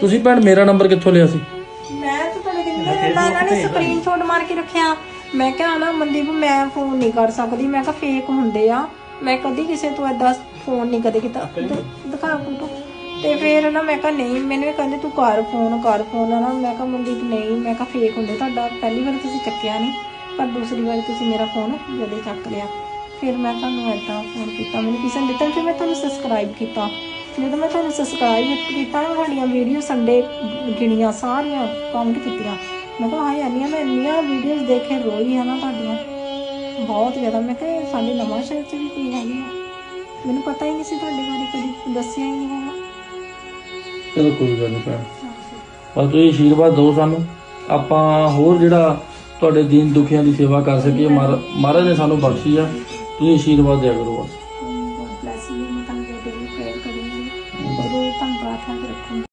ਤੁਸੀਂ ਭੈਣ ਮੇਰਾ ਨੰਬਰ ਕਿੱਥੋਂ ਲਿਆ ਸੀ? ਮੈਂ ਤਾਂ ਤੁਹਾਡੇ ਕਿੰਨੇ ਦਾ ਇਹਨਾਂ ਨੇ ਸਕਰੀਨਸ਼ਾਟ ਮਾਰ ਕੇ ਰੱਖਿਆ। ਮੈਂ ਕਿਹਾ ਨਾ ਮਨਦੀਪ ਮੈਂ ਫੋਨ ਨਹੀਂ ਕਰ ਸਕਦੀ। ਮੈਂ ਕਿਹਾ ਫੇਕ ਹੁੰਦੇ ਆ। ਮੈਂ ਕਦੀ ਕਿਸੇ ਤੋਂ ਏਦਾਂ ਫੋਨ ਨਹੀਂ ਕਦੇ ਕੀਤਾ। ਦ- ਦਿਖਾ ਫੋਟੋ। ਤੇ ਫਿਰ ਨਾ ਮੈਂ ਕਿਹਾ ਨਹੀਂ ਮੈਨੂੰ ਇਹ ਕਹਿੰਦੇ ਤੂੰ ਕਰ ਫੋਨ ਕਰ ਫੋਨ ਨਾ। ਮੈਂ ਕਿਹਾ ਮਨਦੀਪ ਨਹੀਂ ਮੈਂ ਕਿਹਾ ਫੇਕ ਹੁੰਦੇ ਤੁਹਾਡਾ ਪਹਿਲੀ ਵਾਰ ਤੁਸੀਂ ਚੱਕਿਆ ਨਹੀਂ ਪਰ ਦੂਸਰੀ ਵਾਰ ਤੁਸੀਂ ਮੇਰਾ ਫੋਨ ਜਦੇ ਚੱਕ ਲਿਆ। ਫਿਰ ਮੈਂ ਤੁਹਾਨੂੰ ਏਦਾਂ ਫੋਨ ਕੀਤਾ। ਮੈਨੂੰ ਕਿਸੇ ਨੇ ਦਿੱਤਾ ਫਿਰ ਮੈਂ ਤੁਹਾਨੂੰ ਸਬਸਕ੍ਰਾਈਬ ਕੀਤਾ। ਜਦੋਂ ਮੈਂ ਤੁਹਾਨੂੰ ਸਬਸਕ੍ਰਾਈਬ ਕੀਤਾ ਨਾ ਤੁਹਾਡੀਆਂ ਵੀਡੀਓ ਸੰਡੇ ਗਿਣੀਆਂ ਸਾਰੀਆਂ ਕਾਊਂਟ ਕੀਤੀਆਂ। ਮੈਂ ਕਿਹਾ ਹਾਏ ਇੰਨੀਆਂ ਮੈਂ ਇੰਨੀਆਂ ਵੀਡੀਓਜ਼ ਦੇਖੇ ਰੋਈ ਆ ਨਾ ਤੁਹਾਡੀਆਂ। ਬਹੁਤ ਜ਼ਿਆਦਾ ਮੈਂ ਕਿਹਾ ਇਹ ਸਾਡੇ ਨਵਾਂ ਸ਼ਹਿਰ 'ਚ ਵੀ ਕੋਈ ਹੈਗੀ ਆ। ਮੈਨੂੰ ਪਤਾ ਹੀ ਨਹੀਂ ਸੀ ਤੁਹਾਡੇ ਬਾਰੇ ਕਦੀ ਦੱਸਿਆ ਹੀ ਨਹੀਂ ਹੈਗਾ। ਚਲੋ ਕੋਈ ਗੱਲ ਨਹੀਂ ਭੈਣ। ਬਸ ਤੁਸੀਂ ਆਸ਼ੀਰਵਾਦ ਦਿਓ ਸਾਨੂੰ। ਆਪਾਂ ਹੋਰ ਜਿਹੜਾ ਤੁਹਾਡੇ ਦੀਨ ਦੁਖੀਆਂ ਦੀ ਸੇਵਾ ਕਰ ਸਕੀਏ ਮਹਾਰਾ- ਮਹਾਰਾਜ ਨੇ ਸਾਨੂੰ ਬਖਸ਼ੀ ਆ। ਤੁਸੀਂ ਆਸ਼ੀਰਵਾਦ ਦਿਆ ਕਰੋ ਬਸ। Itu tanpa.